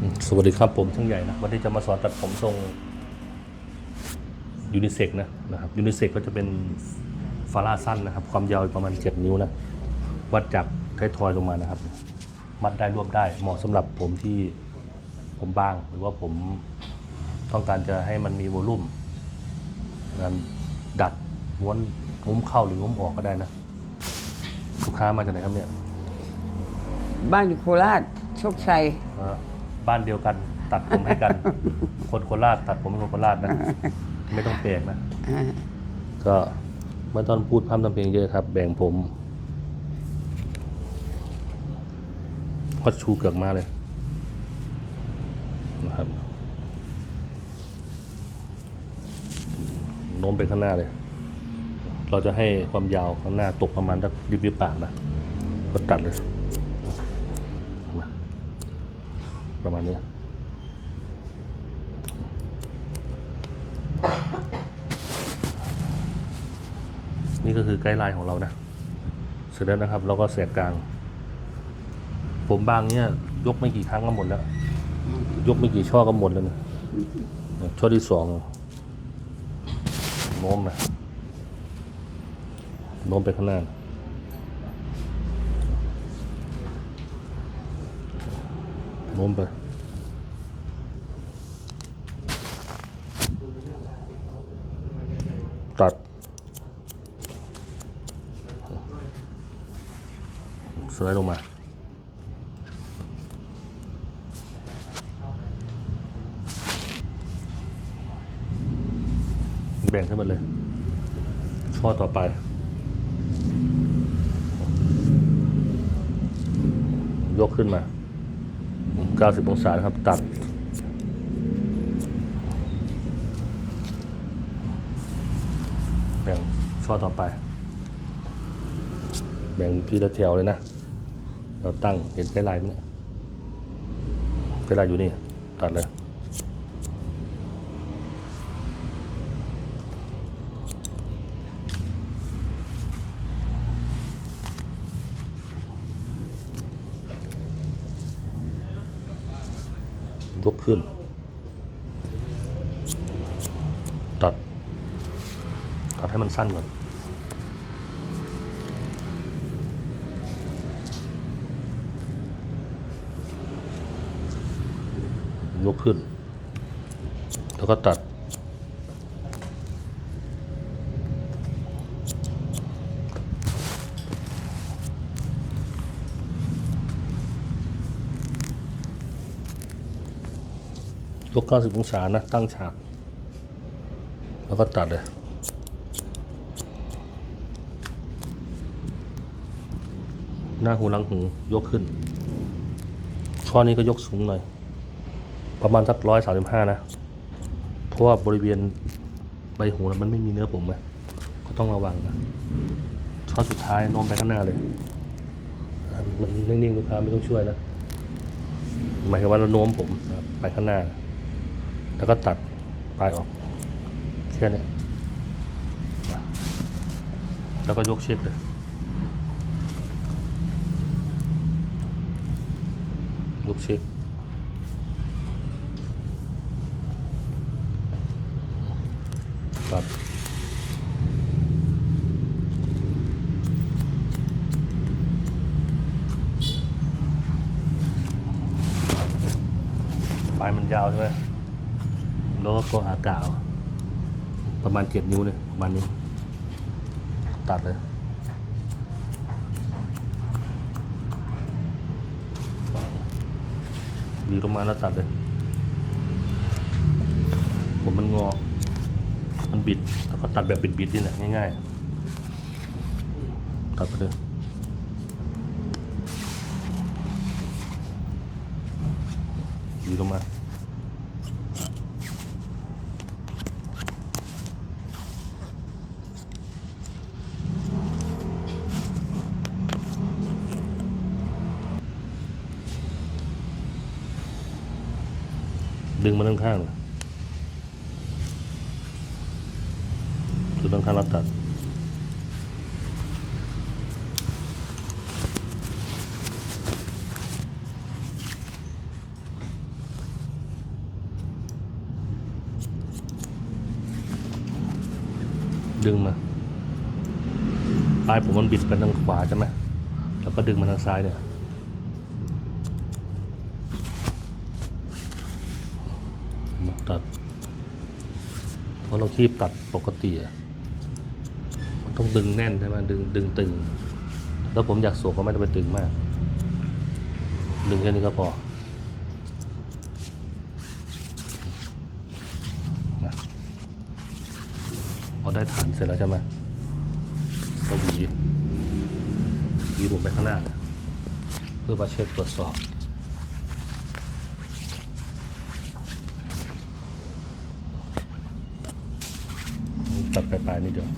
อืมสวัสดีครับผมช่างใหญ่นะวันนี้จะมาสอนตัดผมทรงยูนิเซ็กนะนะครับยูนิเซ็กก็จะเป็นฟาร่าสั้นนะครับ ความยาวประมาณ 7 นิ้วนะวัดจากท้ายทอยลงมานะครับ มัดได้รวบได้เหมาะสำหรับผมที่ผมบาง หรือว่าผมต้องการจะให้มันมีโวลูมงานดัดม้วนงุ้มเข้าหรืองุ้มออกก็ได้นะลูกค้ามาจากไหนครับเนี่ย บ้านอยู่โคราชโชคชัยอ่า บ้านเดียวกัน ตัดผมให้กัน คนโคราชตัดผมเป็นคนโคราชนะ ไม่ต้องแปลกนะอ่าก็ไม่ต้องพูดพร่ำทำเพลงเยอะครับ แบ่งผมก็ชูเกือกมาเลยนะครับโน้มไปข้างหน้าเลย เราจะให้ความยาวข้างหน้าตกประมาณสักริบริบปากนะ ก็ตัดเลย ประมาณนี้นี่ก็คือไกด์ไลน์ของเรานะ เสร็จแล้วนะครับ เราก็แสกกลาง ผมบางเนี่ยยกไม่กี่ครั้งก็หมดแล้ว ยกไม่กี่ช่อก็หมดแล้วนะช่อที่สองโน้มนะโน้มไปข้างหน้า โน้มไปตัดสไลด์ลงมาแบ่งขึ้นมาเลย ข้อต่อไป ยกขึ้นมา 90 องศานะครับตัด แบ่งช่อต่อไป แบ่งทีละแถวเลยนะ เราตั้งเห็นไกด์ไลน์ไหมเนี่ยไกด์ไลน์อยู่นี่ ตัดเลย ยกขึ้น ตัด ตัดให้มันสั้นก่อนยกขึ้น แล้วก็ตัด ก90องศานะตั้งฉาก แล้วก็ตัดเลยหน้าหูหลังหูยกขึ้นข้อนี้ก็ยกสูงหน่อย ประมาณสักร้อยสามสิบห้านะ เพราะว่าบริเวณใบหูมันไม่มีเนื้อผมไงก็ต้องระวังนะช่อสุดท้ายโน้มไปข้างหน้าเลย มันนิ่งๆลูกค้าไม่ต้องช่วยนะ หมายถึงว่าเราโน้มผมไปข้างหน้า แล้วก็ตัดปลายออกแค่นี้แล้วก็ยกเช็คเลยยกเช็คตัดปลายมันยาวใช่ไหมแล้วก็ก็อากาศประ มาณเจ็ดนิ้วเลยประมาณนี้ ตัดเลยดีลงมาแล้วตัดเลย ผมมันงอ มันบิด แล้วก็ตัดแบบบิดๆนี่แหละง่ายๆ ตัดไปเลยดีลงมา ดึงมาด้านข้างจุดด้านข้างเราตัดดึงมาปลายผมมันบิดไปทางขวาใช่ไหมแล้วก็ดึงมาทางซ้ายเนี่ย เพราะเราคีบตัดปกติอะมันต้องดึงแน่นใช่ไหมดึงดึงตึง แล้วผมอยากสวมก็ไม่ต้องไปตึงมาก ดึงแค่นี้ก็พอพอได้ฐานเสร็จแล้วใช่ไหมก็หวีหวีผมไปข้างหน้า เพื่อมาเช็คตรวจสอบ ตัดปลายๆนิดเดียว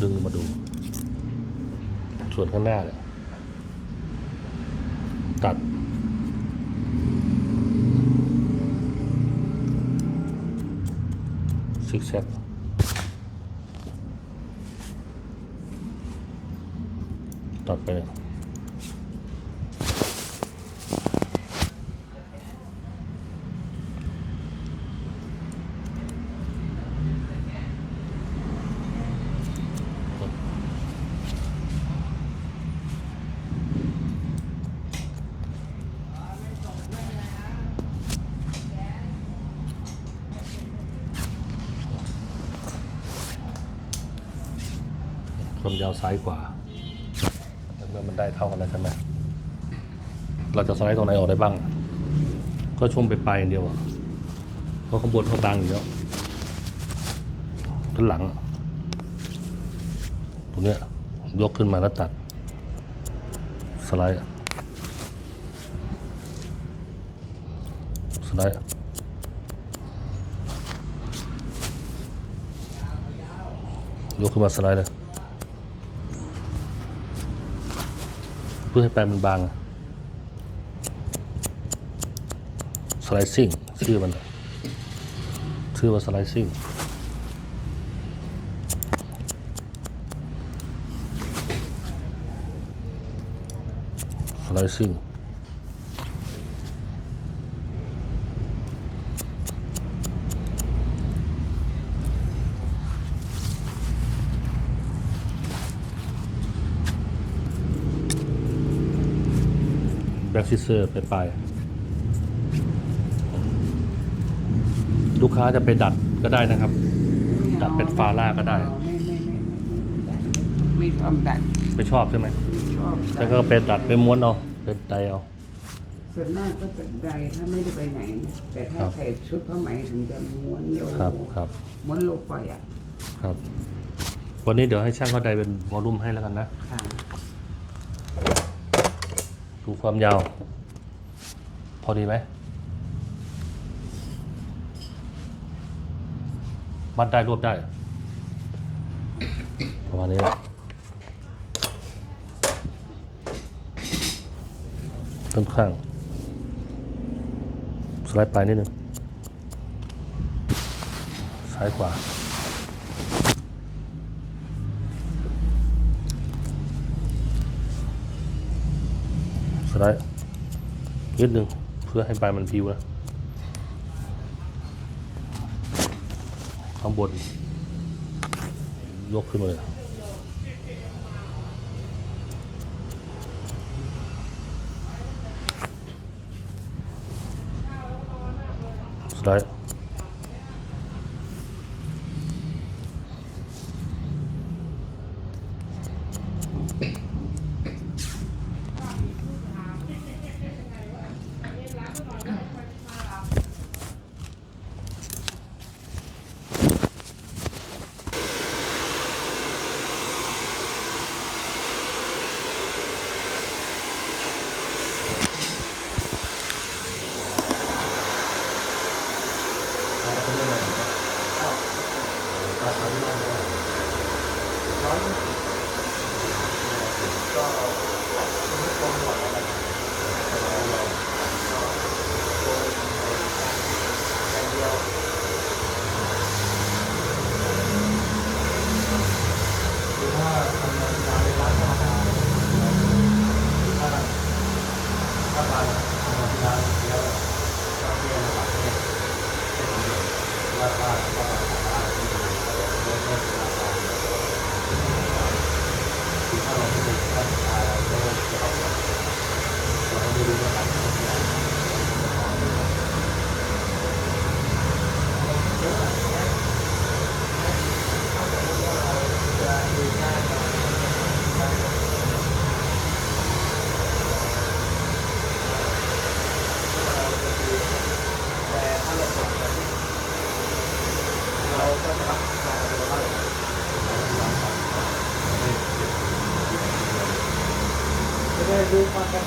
ดึงมาดู ส่วนข้างหน้าเนี่ย ตัด ซิกแซกตัดไปเลย ยาวซ้ายขวาแล้วเมื่อมันได้เท่ากันแล้วใช่ไหมเราจะสไลด์ตรงไหนออกได้บ้าง ก็ช่วงไปปลายอย่างเดียวอะเพราะข้างบนเขาบางอยู่แล้วด้านหลังตรงเนี้ยยกขึ้นมาแล้วตัด สไลด์ สไลด์ยกขึ้นมาสไลด์เลย พื่อให้แปลงมันบางอะสไลซิ่งชื่อมัน ชื่อว่าสไลซิ่งสไลซิ่ง บ็กซิเซอร์ไปปลายๆลูกค้าจะไปดัดก็ได้นะครับ ดัดเป็นฟาร่าก็ได้ ไม่ไม่ไม่ไม่ไม่ชอบดัดไม่ชอบใช่ไหมไม่ชอบดัแล้ดวก็ไปดัดไปม้วนเอาเป็นไดเอาส่วนมากก็จะใดถ้าไม่ได้ไปไหน แต่ถ้าครับใส่ชุดผ้าไหมถึงจะม้วนโลครับครับม้วนโลปล่อยอะครับ วันนี้เดี๋ยวให้ช่างเขาไดเป็นวอลลุ่มให้แล้วกันนะค่ะ ดูความยาว พอดีไหมมัดได้รวบได้ ประมาณนี้แหละต้นข้าง สไลด์ไปนิดนึงซ้ายขวา ไลด์นิดนึงเพื่อให้ปลายมันพิวนะข้างบน ยกขึ้นมาเลยสไลด์ได้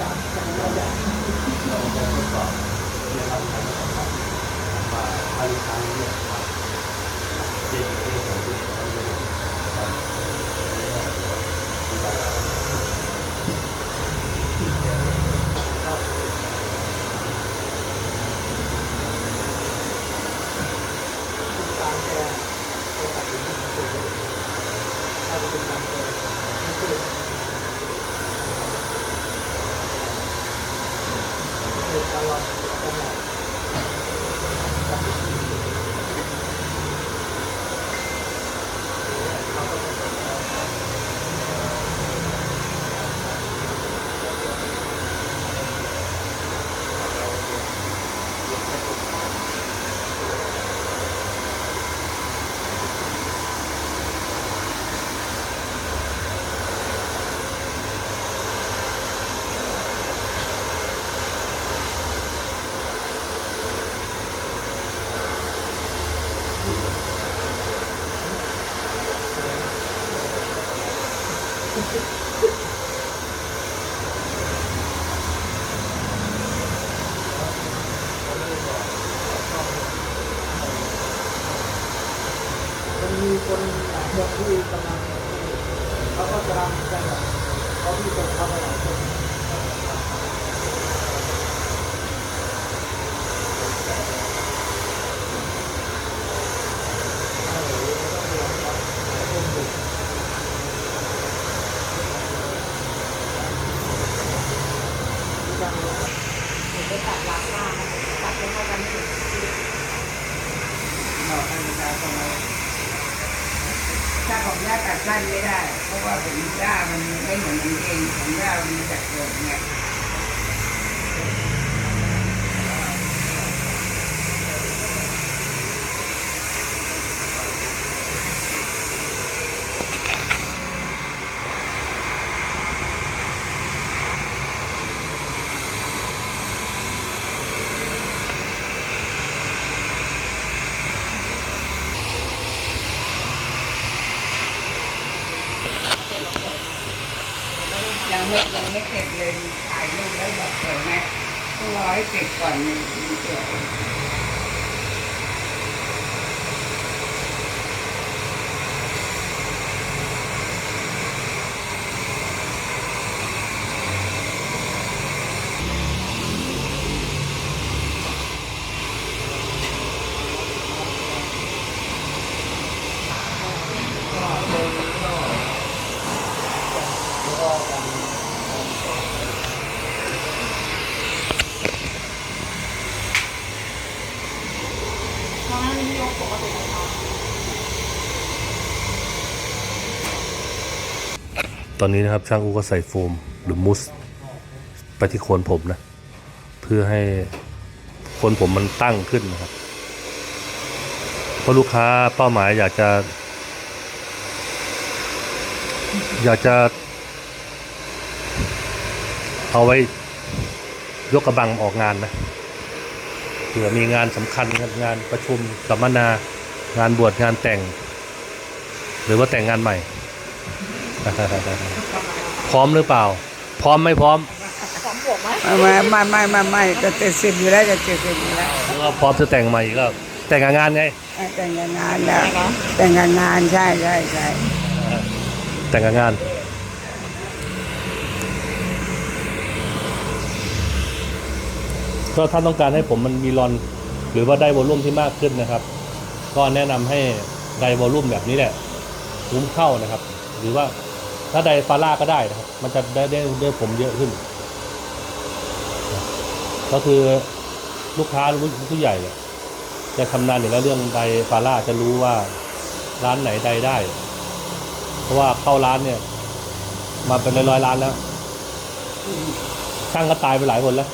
ว่างจากเราจะทดสอบเรื่องการขายของมาภายในทางนี้ครับเจ็ดเจ็ดของที่เราจะครับ ตามแกตัวตัดสินที่สุดถ้าจะเป็นการแกไม่คือคือตลอดตลอด มันมี พวกที่กำลังเขาก็จะทำกันแบบเขาที่จะทำอะไรตัดราคาตัดให้เท่ากันที่เราให้ราคาประมาณ ถ้าของย่าตัดสั้นไม่ได้ เพราะว่าผมย่ามันไม่เหมือนมันเองของย่ามันจัดเกิดเนี่ย ยังไม่ยังไม่เสร็จเลยถ่ายรูปแล้วบอกสวยไหมต้องรอให้เสร็จก่อนมัน ถึงสวยตอนนี้นะครับช่างอูก็ใส่โฟมหรือมุสไปที่โคนผมนะ เพื่อให้โคนผมมันตั้งขึ้นนะครับ เพราะลูกค้าเป้าหมายอยากจะ อยากจะ เอาไว้ยกกระบังออกงานนะ เผื่อมีงานสำคัญงานงานประชุมสัมมนางานบวชงานแต่ง หรือว่าแต่งงานใหม่ พร้อมหรือเปล่า พร้อมไม่พร้อมไม่ไม่ไม่ไม่ไม่จะเจ็ดสิบอยู่แล้วจะเจ็ดสิบอยู่แล้วหรือว่าพร้อมจะแต่งใหม่อีก็แต่งงานไงแต่งงานแล้วแต่งงานใช่ใช่ใช่แต่งงาน ก็ถ้าต้องการให้ผมมันมีรอน หรือว่าได้วอลลุ่มที่มากขึ้นนะครับ ก็แนะนำให้ไดวอลลุ่มแบบนี้แหละคุ้มเข้านะครับ หรือว่าถ้าไดฟาร่าก็ได้นะครับ มันจะได้ได้ได้ผมเยอะขึ้น ก็คือลูกค้าหรือผู้ใหญ่จะทำนานอยู่แล้วเรื่องไดฟาร่าจะรู้ว่าร้านไหนไดได้ เพราะว่าเข้าร้านเนี่ย มาเป็นร้อยๆร้านแล้วช่างก็ตายไปหลายคนแล้ว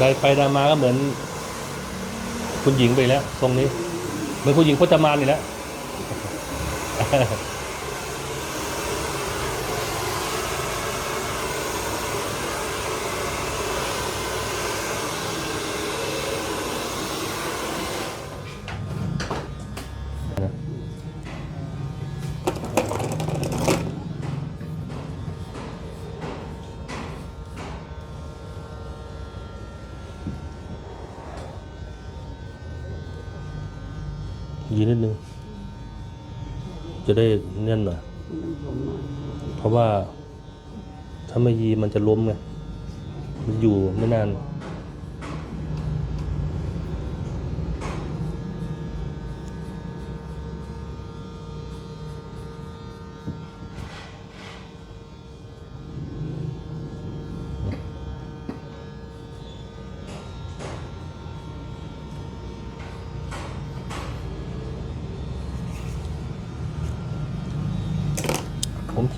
ได้ไปได้มาก็เหมือน คุณหญิงไปแล้ว ทรงนี้ เหมือนคุณหญิงพจมานนี่แหละ จะได้แน่นหน่อยเพราะว่าถ้าไม่ยีมันจะล้มไงมันอยู่ไม่นาน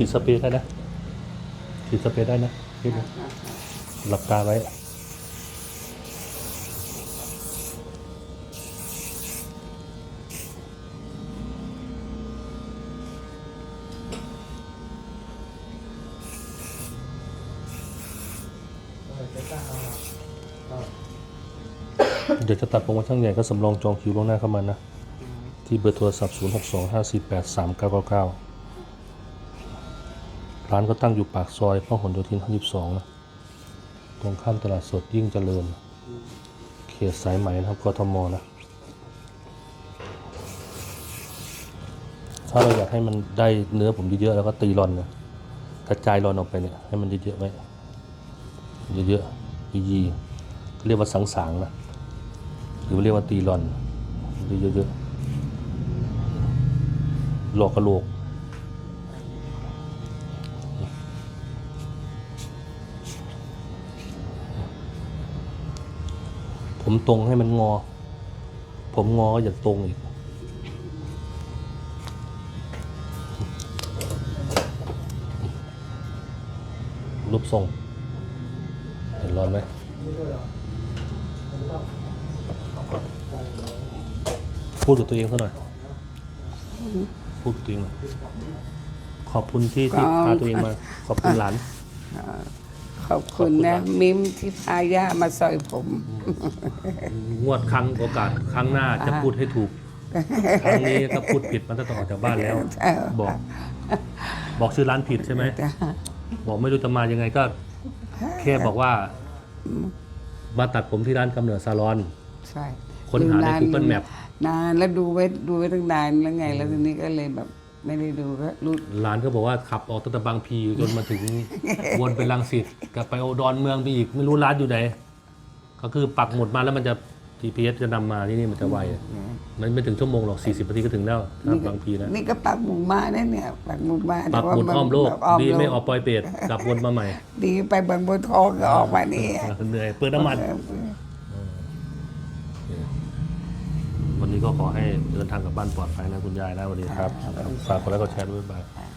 ฉีดสเปรย์ได้นะฉีดสเปรย์ได้นะนิดนึงหลับตาไว้เดี๋ยวจะตัดผมว่าช่างใหญ่ก็สำรองจองคิวล่วงหน้าเข้ามานะ ที่เบอร์โทรศัพท์ 0 ร้านก็ตั้งอยู่ปากซอยพหลโยธิน52นะตรงข้ามตลาดสดยิ่งเจริญ เขตสายไหมนะครับกทมนะถ้าเราอยากให้มันได้เนื้อผมเยอะๆแล้วก็ตีรอนนะกระจายรอนออกไปเนี่ยให้มันเยอะๆไว้เยอะๆยีๆเรียกว่าสังสางๆนะหรือเรียกว่าตีรอนเยอะๆหลอกกระโหลก ผมตรงให้มันงอ ผมงอก็อย่าตรงอีก รูปทรง เห็นร้อนไหมพูดกับตัวเองซะหน่อย พูดกับตัวเองหน่อย ขอบคุณที่ที่พาตัวเองมา ขอบคุณหลาน ขอบคุณนะ มิมที่พาย่ามาซอยผม งวดครั้งโอกาสครั้งหน้าจะพูดให้ถูก ครั้งนี้ก็พูดผิดมันจะต้องออกจากบ้านแล้ว บอก บอกชื่อร้านผิดใช่ไหมบอกไม่รู้จะมายังไงก็ แค่บอกว่า มาตัดผมที่ร้านกำเนิดซาลอน ใช่ค้นหาในดู Google Map นานแล้วดูไว้ดูไว้ตั้งนานแล้วไง แล้วทีนี้ก็เลยแบบ ไม่ได้ดูก็รู้ร้านก็บอกว่าขับออกตั้งแต่บางพีจนมาถึง วนไปลังสิตกลับไปโอดอนเมืองไปอีกไม่รู้ร้านอยู่ไหนก็คือปักหมุดมาแล้วมันจะ GPS จะนำมาที่นี่มันจะไวอะมันไม่ถึงชั่วโมงหรอก 40นาทีก็ถึงแล้วถ้าบางพีนะ นี่ก็ปักหมุดมานะเนี่ยปักหมุดมาปักหมุดอ้อมโลกแบบอ้อมดีโลไม่ออกปอยเปรตกลับวนมาใหม่ ดีไปบางบัวทองก็ออกมานี่ เหนื่อยเปิดน้ำมัน วันนี้ก็ขอให้เดินทางกลับบ้านปลอดภัยนะคุณยายนะสวัสดีครับฝากกดไลค์กดแชร์ด้วยบ๊ายบาย